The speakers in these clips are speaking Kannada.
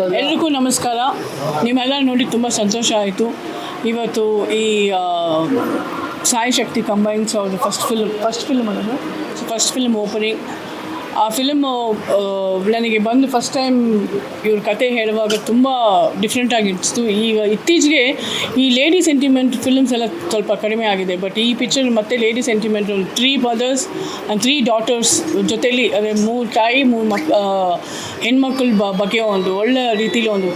ಎಲ್ರಿಗೂ ನಮಸ್ಕಾರ. ನಿಮ್ಮೆಲ್ಲ ನೋಡಿ ತುಂಬ ಸಂತೋಷ ಆಯಿತು. ಇವತ್ತು ಈ ಸಾಯಿ ಶಕ್ತಿ ಕಂಬೈನ್ಸ್ ಅವ್ರದ್ದು ಫಸ್ಟ್ ಫಿಲ್ಮ್ ಫಸ್ಟ್ ಫಿಲ್ಮ್ ಅನ್ನೋದು ಫಸ್ಟ್ ಫಿಲ್ಮ್ ಓಪನಿಂಗ್ ಆ ಫಿಲಮ್ ನನಗೆ ಬಂದು ಫಸ್ಟ್ ಟೈಮ್ ಇವ್ರ ಕತೆ ಹೇಳುವಾಗ ತುಂಬ ಡಿಫ್ರೆಂಟ್ ಆಗಿತ್ತು ಈಗ ಇತ್ತೀಚೆಗೆ ಈ ಲೇಡಿ ಸೆಂಟಿಮೆಂಟ್ ಫಿಲ್ಮ್ಸ್ ಎಲ್ಲ ಸ್ವಲ್ಪ ಕಡಿಮೆ ಆಗಿದೆ. ಬಟ್ ಈ ಪಿಕ್ಚರ್ ಮತ್ತೆ lady sentiment three brothers and three daughters ಜೊತೆಲಿ ಅಂದರೆ ಮೂರು ತಾಯಿ, ಮೂರು ಮಕ್ ಹೆಣ್ಮಕ್ಳ ಬಗ್ಗೆ ಒಂದು ಒಳ್ಳೆ ರೀತಿಲಿ ಒಂದು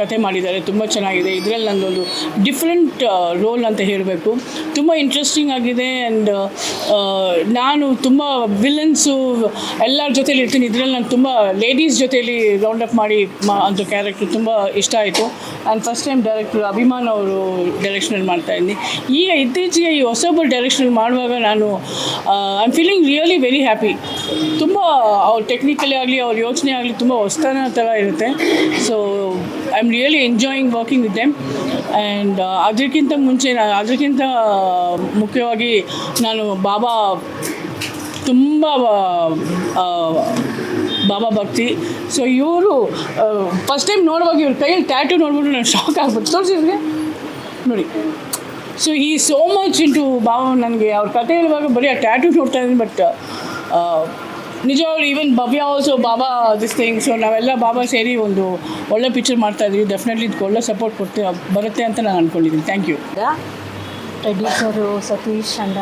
ಕತೆ ಮಾಡಿದ್ದಾರೆ. ತುಂಬ ಚೆನ್ನಾಗಿದೆ. ಇದರಲ್ಲಿ ನಂದೊಂದು ಡಿಫ್ರೆಂಟ್ ರೋಲ್ ಅಂತ ಹೇಳಬೇಕು. ತುಂಬ ಇಂಟ್ರೆಸ್ಟಿಂಗ್ ಆಗಿದೆ ಆ್ಯಂಡ್ ನಾನು ತುಂಬ ವಿಲನ್ಸು ಎಲ್ಲರ ಜೊತೆಲಿ ಇರ್ತೀನಿ. ಇದರಲ್ಲಿ ನಾನು ತುಂಬ ಲೇಡೀಸ್ ಜೊತೆಲಿ ಅಪ್ ಮಾಡಿ ಮಾ ಅಂತ ಕ್ಯಾರೆಕ್ಟರ್ ತುಂಬ ಇಷ್ಟ ಆಯಿತು. And first time director Abhiman ಅವರು ಡೈರೆಕ್ಷನಲ್ಲಿ ಮಾಡ್ತಾ ಇದ್ದೀನಿ ಈಗ ಇತ್ತೀಚೆಗೆ ಈ ಹೊಸೊಬ್ಬರು ಡೈರೆಕ್ಷನಲ್ಲಿ ಮಾಡುವಾಗ ನಾನು I am feeling really very happy ತುಂಬ ಅವ್ರ ಟೆಕ್ನಿಕಲಿ ಆಗಲಿ, ಅವ್ರ ಯೋಚನೆ ಆಗಲಿ ತುಂಬ ಹೊಸ್ತನ ಥರ ಇರುತ್ತೆ. So I am really enjoying working with them and ಅದಕ್ಕಿಂತ ಮುಂಚೆ ನಾನು ಅದಕ್ಕಿಂತ ಮುಖ್ಯವಾಗಿ ನಾನು ಬಾಬಾ ತುಂಬ ಬಾಬಾ ಭಕ್ತಿ. ಸೊ ಇವರು ಫಸ್ಟ್ ಟೈಮ್ ನೋಡುವಾಗ ಇವ್ರ ಕೈಯಲ್ಲಿ ಟ್ಯಾಟೂ ನೋಡ್ಬಿಟ್ಟು ನಾನು ಶಾಕ್ ಆಗ್ಬಿಟ್ಟು ತೋರಿಸಿದ್ರೆ ನೋಡಿ. ಸೊ ಈ ಸೋ ಮಚ್ ಇಂಟು ಬಾಬಾ ನನಗೆ. ಅವ್ರ ಕತೆ ಹೇಳುವಾಗ ಬರೀ ಆ ಟ್ಯಾಟೂ ನೋಡ್ತಾ ಇದ್ದೀನಿ ಬಟ್ ನಿಜವಾಗ್ಲೂ even Bhavya also Baba this thing so ನಾವೆಲ್ಲ ಬಾಬಾ ಸೇರಿ ಒಂದು ಒಳ್ಳೆ ಪಿಕ್ಚರ್ ಮಾಡ್ತಾ ಇದ್ದೀವಿ. ಡೆಫಿನೆಟ್ಲಿ ಇದಕ್ಕೆ ಒಳ್ಳೆ ಸಪೋರ್ಟ್ ಕೊಡ್ತೀವಿ ಬರುತ್ತೆ ಅಂತ ನಾನು ಅಂದ್ಕೊಂಡಿದ್ದೀನಿ thank you producer Satish and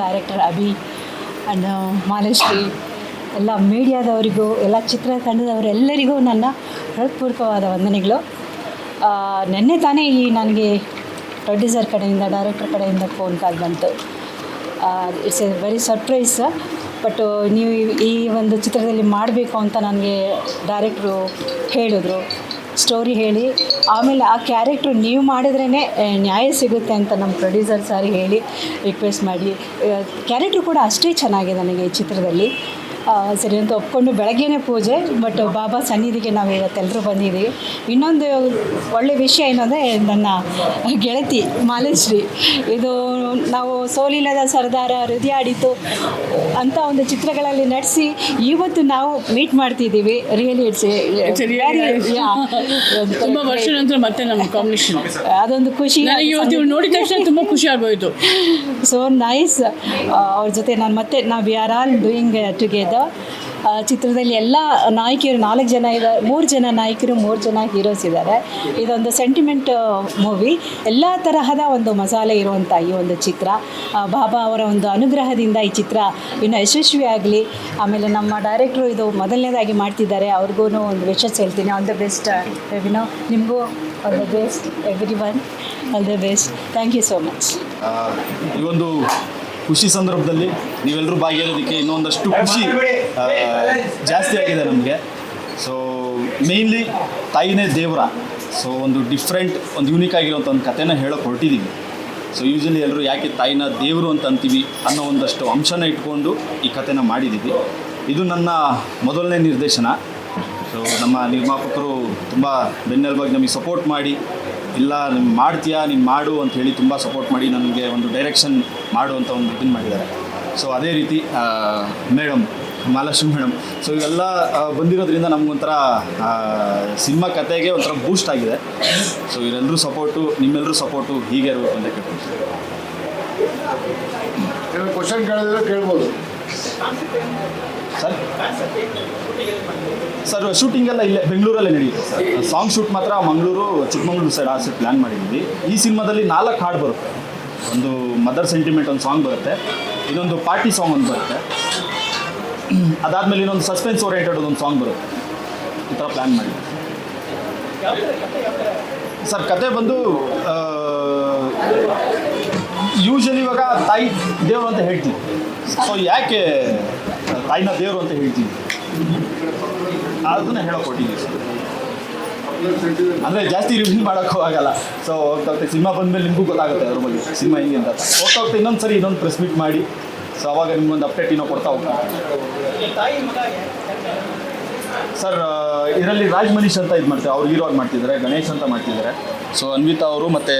director Abhi. And Malashri ಎಲ್ಲ ಮೀಡಿಯಾದವರಿಗೂ, ಎಲ್ಲ ಚಿತ್ರತಂಡದವರೆಲ್ಲರಿಗೂ ನನ್ನ ಹೃತ್ಪೂರ್ವಕವಾದ ವಂದನೆಗಳು. ನಿನ್ನೆ ತಾನೇ ಈ ನನಗೆ ಪ್ರೊಡ್ಯೂಸರ್ ಕಡೆಯಿಂದ ಡೈರೆಕ್ಟರ್ ಕಡೆಯಿಂದ ಫೋನ್ ಕಾಲ್ ಬಂತು. It's a very surprise but ನೀವು ಈ ಒಂದು ಚಿತ್ರದಲ್ಲಿ ಮಾಡಬೇಕು ಅಂತ ನನಗೆ ಡೈರೆಕ್ಟ್ರು ಹೇಳಿದ್ರು. ಸ್ಟೋರಿ ಹೇಳಿ. ಆಮೇಲೆ ಆ ಕ್ಯಾರೆಕ್ಟ್ರ್ ನೀವು ಮಾಡಿದ್ರೇ ನ್ಯಾಯ ಸಿಗುತ್ತೆ ಅಂತ ನಮ್ಮ ಪ್ರೊಡ್ಯೂಸರ್ ಸಾರಿ ಹೇಳಿ ರಿಕ್ವೆಸ್ಟ್ ಮಾಡಿ. ಕ್ಯಾರೆಕ್ಟ್ರು ಕೂಡ ಅಷ್ಟೇ ಚೆನ್ನಾಗಿದೆ ನನಗೆ ಈ ಚಿತ್ರದಲ್ಲಿ. ಸರಿ ಅಂತ ಒಪ್ಕೊಂಡು ಬೆಳಗ್ಗೆನೇ ಪೂಜೆ ಬಟ್ ಬಾಬಾ ಸನ್ನಿಧಿಗೆ ನಾವು ಇವತ್ತೆಲ್ಲರೂ ಬಂದಿದ್ದೀವಿ ಇನ್ನೊಂದು ಒಳ್ಳೆ ವಿಷಯ ಏನಂದರೆ ನನ್ನ ಗೆಳತಿ ಮಾಲೇಶ್ರೀ. ಇದು ನಾವು ಸೋಲಿಲ್ಲದ ಸರ್ದಾರ ಹೃದಯ ಆಡಿತು ಅಂತ ಒಂದು ಚಿತ್ರಗಳಲ್ಲಿ ನಟಿಸಿ ಇವತ್ತು ನಾವು ಮೀಟ್ ಮಾಡ್ತಿದ್ದೀವಿ. ರಿಯಲಿ ಇಟ್ಸ್ ತುಂಬ ವರ್ಷ ನಂತರ ಮತ್ತೆ ನಮ್ಮ ಕಾಂಬಿನೇಷನ್ ಅದೊಂದು ಖುಷಿ ನೋಡಿದ ತಕ್ಷಣ ತುಂಬ ಖುಷಿ ಆಗೋಯ್ತು. ಸೊ ನೈಸ್ ಅವ್ರ ಜೊತೆ ನಾನು ಮತ್ತೆ ನಾವು we are all doing together ಚಿತ್ರದಲ್ಲಿ ಎಲ್ಲ ನಾಯಕಿಯರು ನಾಲ್ಕು ಜನ ಇದ್ದಾರೆ ಮೂರು ಜನ ನಾಯಕರು, ಮೂರು ಜನ ಹೀರೋಸ್ ಇದ್ದಾರೆ. ಇದೊಂದು ಸೆಂಟಿಮೆಂಟ್ ಮೂವಿ ಎಲ್ಲ ತರಹದ ಒಂದು ಮಸಾಲೆ ಇರುವಂಥ ಈ ಒಂದು ಚಿತ್ರ. ಬಾಬಾ ಅವರ ಒಂದು ಅನುಗ್ರಹದಿಂದ ಈ ಚಿತ್ರ ಇನ್ನು ಯಶಸ್ವಿ ಆಗಲಿ. ಆಮೇಲೆ ನಮ್ಮ ಡೈರೆಕ್ಟ್ರು ಇದು ಮೊದಲನೇದಾಗಿ ಮಾಡ್ತಿದ್ದಾರೆ. ಅವ್ರಿಗೂ ಒಂದು ವಿಶಸ್ ಹೇಳ್ತೀನಿ. All the best ವಿನೋ. ನಿಮಗೂ all the best everyone all the best thank you so much ಈ ಒಂದು ಖುಷಿ ಸಂದರ್ಭದಲ್ಲಿ ನೀವೆಲ್ಲರೂ ಭಾಗಿಯಾಗೋದಕ್ಕೆ ಇನ್ನೊಂದಷ್ಟು ಖುಷಿ ಜಾಸ್ತಿ ಆಗಿದೆ ನಮಗೆ. ಸೊ ಮೇಯ್ನ್ಲಿ ತಾಯಿನೇ ದೇವರ. ಸೊ ಒಂದು ಡಿಫ್ರೆಂಟ್ ಒಂದು ಯೂನಿಕ್ ಆಗಿರೋಂಥ ಒಂದು ಕಥೆನ ಹೇಳೋಕೆ ಹೊರಟಿದ್ದೀವಿ ಸೊ ಯೂಶಲಿ ಎಲ್ಲರೂ ಯಾಕೆ ತಾಯಿನ ದೇವರು ಅಂತ ಅಂತೀವಿ ಅನ್ನೋ ಒಂದಷ್ಟು ಅಂಶನ ಇಟ್ಕೊಂಡು ಈ ಕಥೆನ ಮಾಡಿದ್ದೀವಿ ಇದು ನನ್ನ ಮೊದಲನೇ ನಿರ್ದೇಶನ. ಸೊ ನಮ್ಮ ನಿರ್ಮಾಪಕರು ತುಂಬ ಬೆನ್ನೆಲುಬಾಗಿ ನಮಗೆ ಸಪೋರ್ಟ್ ಮಾಡಿ ಇಲ್ಲ, ನೀನು ಮಾಡ್ತೀಯಾ, ನೀನು ಮಾಡು ಅಂತ ಹೇಳಿ ತುಂಬ ಸಪೋರ್ಟ್ ಮಾಡಿ ನನಗೆ ಒಂದು ಡೈರೆಕ್ಷನ್ ಮಾಡು ಅಂತ ಒಂದು ಇದನ್ನು ಮಾಡಿದ್ದಾರೆ. ಸೊ ಅದೇ ರೀತಿ ಮೇಡಮ್ ಮಹಾಲಕ್ಷ್ಮಿ ಮೇಡಮ್ ಸೊ ಇವೆಲ್ಲ ಬಂದಿರೋದ್ರಿಂದ ನಮಗೊಂಥರ ಸಿನಿಮಾ ಕತೆಗೆ ಒಂಥರ ಬೂಸ್ಟ್ ಆಗಿದೆ. ಸೊ ಇವರೆಲ್ಲರೂ ಸಪೋರ್ಟು ನಿಮ್ಮೆಲ್ಲರೂ ಸಪೋರ್ಟು ಹೀಗೆ ಇರಬೇಕು ಅಂತ ಕೆಲವು ಕ್ವಶನ್ ಕೇಳಿದ್ರೆ ಕೇಳ್ಬೋದು. ಸರ್? ಸರ್ ಶೂಟಿಂಗ್ ಎಲ್ಲ ಇಲ್ಲೇ ಬೆಂಗಳೂರಲ್ಲೇ ನಡೆಯುತ್ತೆ ಸರ್. ಸಾಂಗ್ ಶೂಟ್ ಮಾತ್ರ ಮಂಗಳೂರು, ಚಿಕ್ಕಮಗಳೂರು ಸೈಡ್ ಆ ಸೈಡ್ ಪ್ಲ್ಯಾನ್ ಮಾಡಿದ್ವಿ ಈ ಸಿನಿಮಾದಲ್ಲಿ ನಾಲ್ಕು ಹಾಡು ಬರುತ್ತೆ. ಒಂದು ಮದರ್ ಸೆಂಟಿಮೆಂಟ್ ಒಂದು ಸಾಂಗ್ ಬರುತ್ತೆ. ಇನ್ನೊಂದು ಪಾರ್ಟಿ ಸಾಂಗ್ ಒಂದು ಬರುತ್ತೆ. ಅದಾದಮೇಲೆ ಇನ್ನೊಂದು ಸಸ್ಪೆನ್ಸ್ ಓರಿಯೆಂಟೆಡ್ ಒಂದು ಸಾಂಗ್ ಬರುತ್ತೆ. ಈ ಥರ ಪ್ಲ್ಯಾನ್ ಮಾಡಿದ್ವಿ ಸರ್, ಕತೆ ಬಂದು ಯೂಶಲಿ ಇವಾಗ ತಾಯಿ ದೇವರು ಅಂತ ಹೇಳ್ತೀವಿ. ಸೊ ಯಾಕೆ ತಾಯಿನ ದೇವರು ಅಂತ ಹೇಳ್ತೀನಿ. ಅದನ್ನ ಹೇಳೋಕೆ ಕೊಟ್ಟಿದ್ದೀನಿ ಸರ್ ಅಂದರೆ ಜಾಸ್ತಿ ರಿವ್ಯೂ ಮಾಡೋಕ್ಕೂ ಆಗಲ್ಲ. ಸೊ ಹೋಗ್ತಾ ಹೋಗ್ತಾ ಸಿನಿಮಾ ಬಂದಮೇಲೆ ನಿಮಗೂ ಗೊತ್ತಾಗುತ್ತೆ ಅದ್ರ ಬಗ್ಗೆ. ಸಿನಿಮಾ ಹಿಂಗೆ ಅಂತ. ಹೋಗ್ತಾ ಹೋಗ್ತಾ ಇನ್ನೊಂದು ಸರಿ ಇನ್ನೊಂದು ಪ್ರೆಸ್ ಮೀಟ್ ಮಾಡಿ. ಸೊ ಅವಾಗ ನಿಮ್ಗೊಂದು ಅಪ್ಡೇಟ್ ಇನ್ನೂ ಕೊಡ್ತಾ ಹೋಗ್ತಾ ಸರ್ ಇದರಲ್ಲಿ ರಾಜ್ ಮನೀಶ್ ಅಂತ ಇದು ಮಾಡ್ತಾರೆ. ಅವ್ರು ಹೀರೋ ಮಾಡ್ತಿದ್ದಾರೆ, ಗಣೇಶ್ ಅಂತ ಮಾಡ್ತಿದ್ದಾರೆ. ಸೊ ಅನ್ವಿತಾ ಅವರು ಮತ್ತು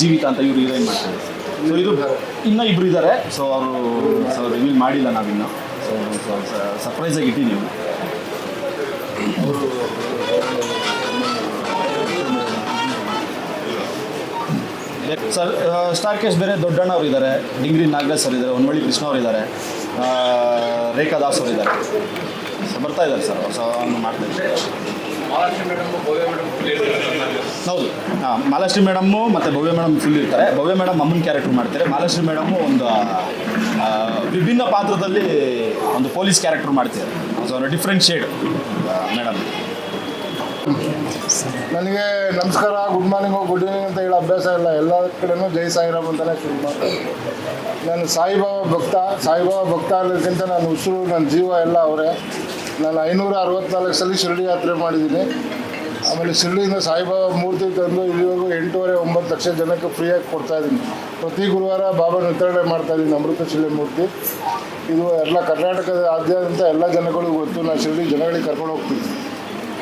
ಜೀವಿತಾ ಅಂತ ಇವರು ಹೀರೋಯಿನ್ ಮಾಡ್ತಿದ್ದಾರೆ. ಸೊ ಇದು ಇನ್ನೂ ಇಬ್ಬರು ಇದ್ದಾರೆ ಸೊ ಅವರು ಸೊ ರಿವೀಲ್ ಮಾಡಿಲ್ಲ ನಾವಿನ್ನು. ಸರ್ಪ್ರೈಸ್ ಆಗಿ ಇಟ್ಟಿದ್ದೀವಿ ಅವರು ಸರ್ ಸ್ಟಾರ್ ಕೇಸ್ ಬೇರೆ ದೊಡ್ಡಣ್ಣವ್ರು ಇದ್ದಾರೆ ಡಿಂಗ್ರಿ ನಾಗರಾಜ್ ಸರ್ ಇದ್ದಾರೆ ಒನ್ಮಳ್ಳಿ ಕೃಷ್ಣ ಅವರು ಇದ್ದಾರೆ ರೇಖಾ ದಾಸ್ ಅವರು ಇದ್ದಾರೆ ಬರ್ತಾ ಇದ್ದಾರೆ ಸರ್ ಹೊಸ ಮಾಡ್ತಾ ಇದ್ದಾರೆ ಹೌದು. ಹಾಂ ಮಾಲಾಶ್ರೀ ಮೇಡಮ್ಮು ಮತ್ತು ಭವ್ಯ ಮೇಡಮ್ ಫುಲ್ ಇರ್ತಾರೆ. ಭವ್ಯ ಮೇಡಮ್ ಅಮ್ಮನ ಕ್ಯಾರೆಕ್ಟರ್ ಮಾಡ್ತಾರೆ. ಮಾಲಾಶ್ರೀ ಮೇಡಮ್ಮು ಒಂದು ವಿಭಿನ್ನ ಪಾತ್ರದಲ್ಲಿ ಒಂದು ಪೊಲೀಸ್ ಕ್ಯಾರೆಕ್ಟರ್ ಮಾಡ್ತಿದ್ದಾರೆ. ಸೊ ಡಿಫ್ರೆಂಟ್ ಶೇಡ್ ಮೇಡಮ್ ನನಗೆ ನಮಸ್ಕಾರ ಗುಡ್ ಮಾರ್ನಿಂಗ್ ಗುಡ್ ಈವ್ನಿಂಗ್ ಅಂತ ಹೇಳೋ ಅಭ್ಯಾಸ ಇಲ್ಲ. ಎಲ್ಲ ಕಡೆನೂ ಜೈ ಸಾಯಿರಾಮ್ ಅಂತಲೇ ಶುರು ಮಾಡ್ತೀನಿ ನಾನು ಸಾಯಿಬಾಬಾ ಭಕ್ತ ಸಾಯಿಬಾಬಾ ಭಕ್ತ ಅನ್ನೋದಕ್ಕಿಂತ ನಾನು ಉಸಿರು, ನನ್ನ ಜೀವ ಎಲ್ಲ ಅವರೇ. ನಾನು ಐನೂರ ಅರವತ್ನಾಲ್ಕು ಸಲ ಶಿರಡಿ ಯಾತ್ರೆ ಮಾಡಿದ್ದೀನಿ. ಆಮೇಲೆ ಶಿರಡಿಯಿಂದ ಸಾಯಿಬಾಬಾ ಮೂರ್ತಿ ತಂದು ಇಲ್ಲಿವರೆಗೂ ಎಂಟೂವರೆ ಒಂಬತ್ತು ಲಕ್ಷ ಜನಕ್ಕೆ ಫ್ರೀಯಾಗಿ ಕೊಡ್ತಾ ಇದ್ದೀನಿ. ಪ್ರತಿ ಗುರುವಾರ ಬಾಬಾ ವಿತರಣೆ ಮಾಡ್ತಾ ಇದ್ದೀನಿ ಅಮೃತಶಿಲೆ ಮೂರ್ತಿ. ಇದು ಎಲ್ಲ ಕರ್ನಾಟಕದ ಆದ್ಯಂತ ಎಲ್ಲ ಜನಗಳಿಗೂ ಗೊತ್ತು. ನಾನು ಶಿರಡಿ ಜನಗಳಿಗೆ ಕರ್ಕೊಂಡು ಹೋಗ್ತೀನಿ.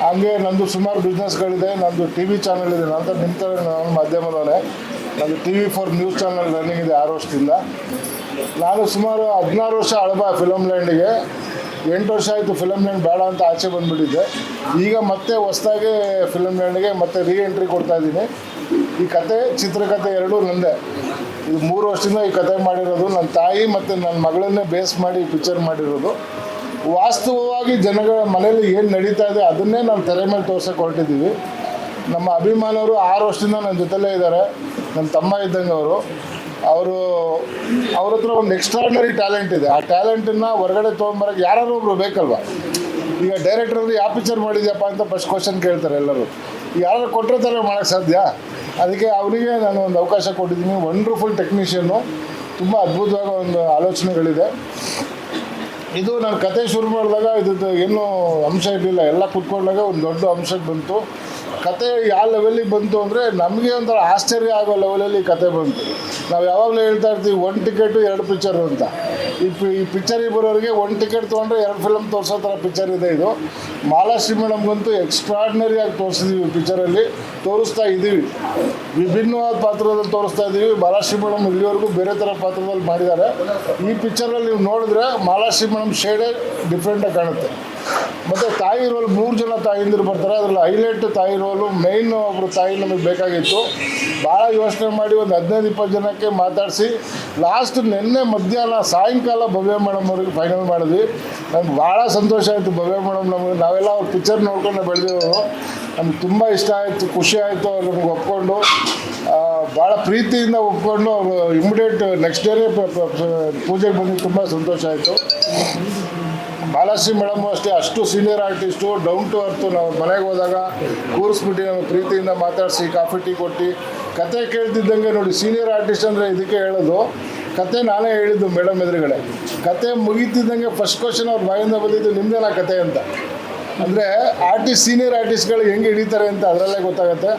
ಹಾಗೆ ನಂದು ಸುಮಾರು ಬಿಸ್ನೆಸ್ಗಳಿದೆ ನಂದು ಟಿ ವಿ ಚಾನಲ್ ಇದೆ. ನಂತರ ನಿಮ್ಮ ಥರ ನಾನು ನಂದು T V for news channel running ಇದೆ ಆರು ವರ್ಷದಿಂದ. ನಾನು ಸುಮಾರು ಹದಿನಾರು ವರ್ಷ ಅಳಬ ಫಿಲಮ್ ಲ್ಯಾಂಡಿಗೆ ಎಂಟು ವರ್ಷ ಆಯಿತು ಫಿಲಮ್ ಲ್ಯಾಂಡ್ ಬೇಡ ಅಂತ ಆಚೆ ಬಂದುಬಿಟ್ಟಿದ್ದೆ. ಈಗ ಮತ್ತೆ ಹೊಸದಾಗಿ ಫಿಲಮ್ ಲ್ಯಾಂಡ್ಗೆ ಮತ್ತೆ ರೀ ಎಂಟ್ರಿ ಕೊಡ್ತಾ ಇದ್ದೀನಿ. ಈ ಕತೆ ಚಿತ್ರಕಥೆ ಎರಡೂ ನಂದೇ. ಇದು ಮೂರು ವರ್ಷದಿಂದ ಈ ಕತೆ ಮಾಡಿರೋದು. ನನ್ನ ತಾಯಿ ಮತ್ತು ನನ್ನ ಮಗಳನ್ನೇ ಬೇಸ್ ಮಾಡಿ ಪಿಕ್ಚರ್ ಮಾಡಿರೋದು. ವಾಸ್ತವವಾಗಿ ಜನಗಳ ಮನೇಲಿ ಏನು ನಡೀತಾ ಇದೆ ಅದನ್ನೇ ನಾನು ತೆರೆ ಮೇಲೆ ತೋರ್ಸೋಕೆ ಹೊರಟಿದ್ದೀವಿ. ನಮ್ಮ ಅಭಿಮಾನವರು ಆರು ವರ್ಷದಿಂದ ನನ್ನ ಜೊತೆಲೇ ಇದ್ದಾರೆ. ನನ್ನ ತಮ್ಮ ಇದ್ದಂಗೆ ಅವರು. ಅವರು, ಅವ್ರ ಹತ್ರ ಒಂದು ಎಕ್ಸ್ಟ್ರಾರ್ಡಿನರಿ ಟ್ಯಾಲೆಂಟ್ ಇದೆ. ಆ ಟ್ಯಾಲೆಂಟನ್ನು ಹೊರಗಡೆ ತೊಗೊಂಬರಕ್ಕೆ ಯಾರು ಒಬ್ರು ಬೇಕಲ್ವ? ಈಗ ಡೈರೆಕ್ಟರ್ ಯಾವ ಪಿಕ್ಚರ್ ಮಾಡಿದ್ಯಪ್ಪ? ಅಂತ ಫಸ್ಟ್ ಕ್ವಶನ್ ಕೇಳ್ತಾರೆ ಎಲ್ಲರೂ. ಯಾರು ಕೊಟ್ಟರೆ ಥರ ಮಾಡೋಕ್ಕೆ ಸಾಧ್ಯ? ಅದಕ್ಕೆ ಅವರಿಗೆ ನಾನು ಒಂದು ಅವಕಾಶ ಕೊಟ್ಟಿದ್ದೀನಿ. ವಂಡರ್ಫುಲ್ ಟೆಕ್ನಿಷಿಯನ್ನು ತುಂಬ ಅದ್ಭುತವಾದ ಒಂದು ಆಲೋಚನೆಗಳಿದೆ. ಇದು ನಾನು ಕತೆ ಶುರು ಮಾಡಿದಾಗ ಇದು ಏನೂ ಅಂಶ ಇರಲಿಲ್ಲ. ಎಲ್ಲ ಕುತ್ಕೊಂಡಾಗ ಒಂದು ದೊಡ್ಡ ಅಂಶಕ್ಕೆ ಬಂತು. ಕತೆ ಯಾವ ಲೆವೆಲಿಗೆ ಬಂತು ಅಂದರೆ ನಮಗೆ ಒಂಥರ ಆಶ್ಚರ್ಯ ಆಗೋ ಲೆವೆಲಲ್ಲಿ ಕತೆ ಬಂತು. ನಾವು ಯಾವಾಗಲೂ ಹೇಳ್ತಾ ಇರ್ತೀವಿ ಒಂದು ಟಿಕೆಟು ಎರಡು ಪಿಕ್ಚರು ಅಂತ. ಈ ಈ ಪಿಕ್ಚರಿಗೆ ಬರೋರಿಗೆ ಒಂದು ಟಿಕೆಟ್ ತೊಗೊಂಡ್ರೆ ಎರಡು ಫಿಲಮ್ ತೋರಿಸೋ ಥರ ಪಿಕ್ಚರ್ ಇದೆ ಇದು. ಮಾಲಾಶ್ರೀ ಮೇಡಮ್ಗಂತೂ ಎಕ್ಸ್ಟ್ರಾಡ್ನರಿ ಆಗಿ ತೋರಿಸಿದ್ದೀವಿ ಪಿಕ್ಚರಲ್ಲಿ ತೋರಿಸ್ತಾ ಇದ್ದೀವಿ ವಿಭಿನ್ನವಾದ ಪಾತ್ರದಲ್ಲಿ ತೋರಿಸ್ತಾ ಇದ್ದೀವಿ ಮಾಲಾಶ್ರೀ ಮೇಡಮ್ ಇಲ್ಲಿವರೆಗೂ ಬೇರೆ ಥರ ಪಾತ್ರದಲ್ಲಿ ಮಾಡಿದ್ದಾರೆ. ಈ ಪಿಕ್ಚರಲ್ಲಿ ನೀವು ನೋಡಿದ್ರೆ ಮಾಲಾಶ್ರೀ ಮೇಡಮ್ ಶೇಡೇ ಡಿಫ್ರೆಂಟಾಗಿ ಕಾಣುತ್ತೆ. ಮತ್ತು ತಾಯಿ ರೋಲ್ ಮೂರು ಜನ ತಾಯಿಂದಿರು ಬರ್ತಾರೆ, ಅದರಲ್ಲಿ ಹೈಲೈಟ್ ತಾಯಿ ರೋಲು ಮೇಯ್ನ್ ಒಬ್ಬರು ತಾಯಿ ನಮಗೆ ಬೇಕಾಗಿತ್ತು. ಭಾಳ ಯೋಚನೆ ಮಾಡಿ ಒಂದು ಹದಿನೈದು, ಇಪ್ಪತ್ತು ಜನಕ್ಕೆ ಮಾತಾಡಿಸಿ ಲಾಸ್ಟ್ ನಿನ್ನೆ ಮಧ್ಯಾಹ್ನ, ಸಾಯಂಕಾಲ ಭವ್ಯ ಮೇಡಮ್ ಅವ್ರಿಗೆ ಫೈನಲ್ ಮಾಡಿದ್ವಿ. ನಮ್ಗೆ ಭಾಳ ಸಂತೋಷ ಆಯಿತು ಭವ್ಯ ಮೇಡಮ್ ನಮಗೆ. ನಾವೆಲ್ಲ ಅವ್ರ ಪಿಕ್ಚರ್ ನೋಡ್ಕೊಂಡು ಬೆಳೆದಿರೋರು. ನಮ್ಗೆ ತುಂಬ ಇಷ್ಟ ಆಯಿತು, ಖುಷಿ ಆಯಿತು, ಅವ್ರು ನಮ್ಗೆ ಒಪ್ಕೊಂಡು ಭಾಳ ಪ್ರೀತಿಯಿಂದ ಒಪ್ಕೊಂಡು ಅವರು ಇಮಿಡಿಯೇಟ್ ನೆಕ್ಸ್ಟ್ ಡೇನೇ ಪೂಜೆಗೆ ಬಂದು ತುಂಬ ಸಂತೋಷ ಆಯಿತು. ಬಾಲಾಶ್ರೀ ಮೇಡಮ್ ಅಷ್ಟೇ, ಅಷ್ಟು senior artist down to earth ನಾವು ಮನೆಗೆ ಹೋದಾಗ ಕೂರಿಸ್ಬಿಟ್ಟು ನಾವು ಪ್ರೀತಿಯಿಂದ ಮಾತಾಡಿಸಿ ಕಾಫಿ ಟೀ ಕೊಟ್ಟು, ಕತೆ ಕೇಳ್ತಿದ್ದಂಗೆ ನೋಡಿ ಸೀನಿಯರ್ ಆರ್ಟಿಸ್ಟ್ ಅಂದರೆ ಇದಕ್ಕೆ ಹೇಳೋದು, ಕತೆ ನಾನೇ ಹೇಳಿದ್ದು ಮೇಡಮ್ ಎದುರುಗಡೆ. ಕತೆ ಮುಗೀತಿದ್ದಂಗೆ ಫಸ್ಟ್ ಕ್ವಶನ್ ಅವ್ರ ಬಾಯಿಂದ ಬಂದಿದ್ದು ನಿಮ್ದೇನ ಕತೆ ಅಂತ. ಅಂದರೆ ಆರ್ಟಿಸ್ಟ್ ಸೀನಿಯರ್ ಆರ್ಟಿಸ್ಟ್ಗಳು ಹೆಂಗೆ ಹಿಡಿತಾರೆ ಅಂತ ಅದರಲ್ಲೇ ಗೊತ್ತಾಗುತ್ತೆ.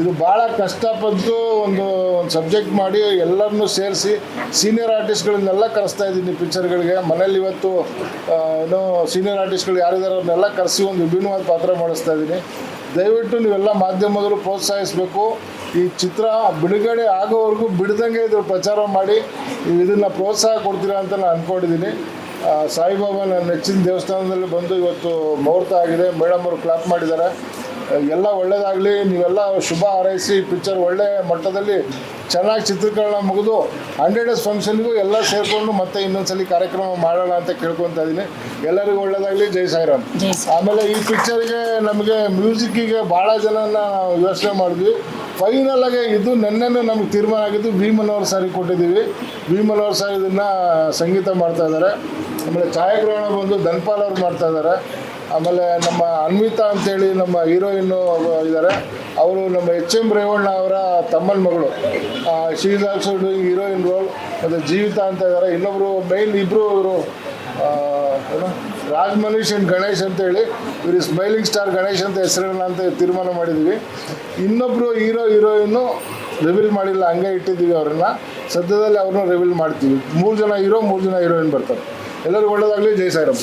ಇದು ಭಾಳ ಕಷ್ಟಪಟ್ಟು ಒಂದು ಒಂದು ಸಬ್ಜೆಕ್ಟ್ ಮಾಡಿ ಎಲ್ಲರನ್ನೂ ಸೇರಿಸಿ ಸೀನಿಯರ್ ಆರ್ಟಿಸ್ಟ್ಗಳನ್ನೆಲ್ಲ ಕರೆಸ್ತಾ ಇದ್ದೀನಿ ಪಿಕ್ಚರ್ಗಳಿಗೆ ಮನೇಲಿ ಇವತ್ತು ಏನು ಸೀನಿಯರ್ ಆರ್ಟಿಸ್ಟ್ಗಳು ಯಾರಿದ್ದಾರೆ ಅವ್ರನ್ನೆಲ್ಲ ಕರೆಸಿ ಒಂದು ವಿಭಿನ್ನವಾದ ಪಾತ್ರ ಮಾಡಿಸ್ತಾ ಇದ್ದೀನಿ. ದಯವಿಟ್ಟು ನೀವೆಲ್ಲ ಮಾಧ್ಯಮದವರು ಪ್ರೋತ್ಸಾಹಿಸಬೇಕು. ಈ ಚಿತ್ರ ಬಿಡುಗಡೆ ಆಗೋವರೆಗೂ ಬಿಡ್ದಂಗೆ ಇದ್ರ ಪ್ರಚಾರ ಮಾಡಿ, ನೀವು ಇದನ್ನು ಪ್ರೋತ್ಸಾಹ ಕೊಡ್ತೀರಾ ಅಂತ ನಾನು ಅಂದ್ಕೊಂಡಿದ್ದೀನಿ ಸಾಯಿಬಾಬಾ ನನ್ನ ನೆಚ್ಚಿನ ದೇವಸ್ಥಾನದಲ್ಲಿ ಬಂದು ಇವತ್ತು ಮುಹೂರ್ತ ಆಗಿದೆ. ಮೇಡಮ್ ಅವರು ಕ್ಲಾಪ್ ಮಾಡಿದ್ದಾರೆ. ಎಲ್ಲ ಒಳ್ಳೆಯದಾಗಲಿ ನೀವೆಲ್ಲ ಶುಭ ಹಾರೈಸಿ ಪಿಕ್ಚರ್ ಒಳ್ಳೆ ಮಟ್ಟದಲ್ಲಿ ಚೆನ್ನಾಗಿ ಚಿತ್ರೀಕರಣ ಮುಗಿದು ಹಂಡ್ರೆಡ್ ಡೇಸ್ ಫಂಕ್ಷನ್ಗೂ ಎಲ್ಲ ಸೇರಿಕೊಂಡು ಮತ್ತೆ ಇನ್ನೊಂದ್ಸಲಿ ಕಾರ್ಯಕ್ರಮ ಮಾಡೋಣ ಅಂತ ಕೇಳ್ಕೊತಾ ಇದ್ದೀನಿ. ಎಲ್ಲರಿಗೂ ಒಳ್ಳೇದಾಗಲಿ ಜೈ ಸಾಯಿರಾಮ್. ಆಮೇಲೆ ಈ ಪಿಕ್ಚರ್ಗೆ ನಮಗೆ ಮ್ಯೂಸಿಕ್ಕಿಗೆ ಭಾಳ ಜನನ ಯೋಚನೆ ಮಾಡಿದ್ವಿ. ಫೈನಲ್ ಆಗಿ ಇದು ನೆನ್ನೆನೇ ನಮ್ಗೆ ತೀರ್ಮಾನ ಆಗಿದ್ದು ವಿ ಮನೋಹರ್ ಸಾರಿ ಕೊಟ್ಟಿದ್ದೀವಿ. ವಿ ಮನೋಹರ್ ಸಾರಿ ಇದನ್ನು ಸಂಗೀತ ಮಾಡ್ತಾ ಇದ್ದಾರೆ. ಆಮೇಲೆ ಛಾಯಾಗ್ರಹಣ ಬಂದು ಧನ್ಪಾಲ್ ಅವ್ರು ಮಾಡ್ತಾ ಇದ್ದಾರೆ. ಆಮೇಲೆ ನಮ್ಮ ಅನ್ವಿತಾ ಅಂತೇಳಿ ನಮ್ಮ ಹೀರೋಯಿನ್ನು ಇದ್ದಾರೆ ಅವರು ನಮ್ಮ ಎಚ್ ಎಂ ರೇವಣ್ಣ ಅವರ ತಮ್ಮನ ಮಗಳು. She also doing heroine role, ಮತ್ತು ಜೀವಿತ ಅಂತ ಇದ್ದಾರೆ ಇನ್ನೊಬ್ಬರು ಮೈನ್ ಇಬ್ಬರು ಇವರು ಏನು? ರಾಜ್ ಮನೀಶ್ ಅಂಡ್ ಗಣೇಶ್ ಅಂತೇಳಿ. ಇವರು ಸ್ಮೈಲಿಂಗ್ ಸ್ಟಾರ್ ಗಣೇಶ್ ಅಂತ ಹೆಸರನ್ನ ಅಂತ ತೀರ್ಮಾನ ಮಾಡಿದ್ವಿ. ಇನ್ನೊಬ್ಬರು ಹೀರೋ ಹೀರೋಯಿನ್ನು ರಿವೀಲ್ ಮಾಡಿಲ್ಲ. ಹಂಗೆ ಇಟ್ಟಿದ್ದೀವಿ ಅವ್ರನ್ನ. ಸದ್ಯದಲ್ಲಿ ಅವ್ರನ್ನ ರಿವೀಲ್ ಮಾಡ್ತೀವಿ. ಮೂರು ಜನ ಹೀರೋ, ಮೂರು ಜನ ಹೀರೋಯಿನ್ ಬರ್ತಾರೆ. ಎಲ್ಲರಿಗೂ ಒಳ್ಳೇದಾಗಲಿ. ಜೈ ಸಾಯಿರಾಮ್.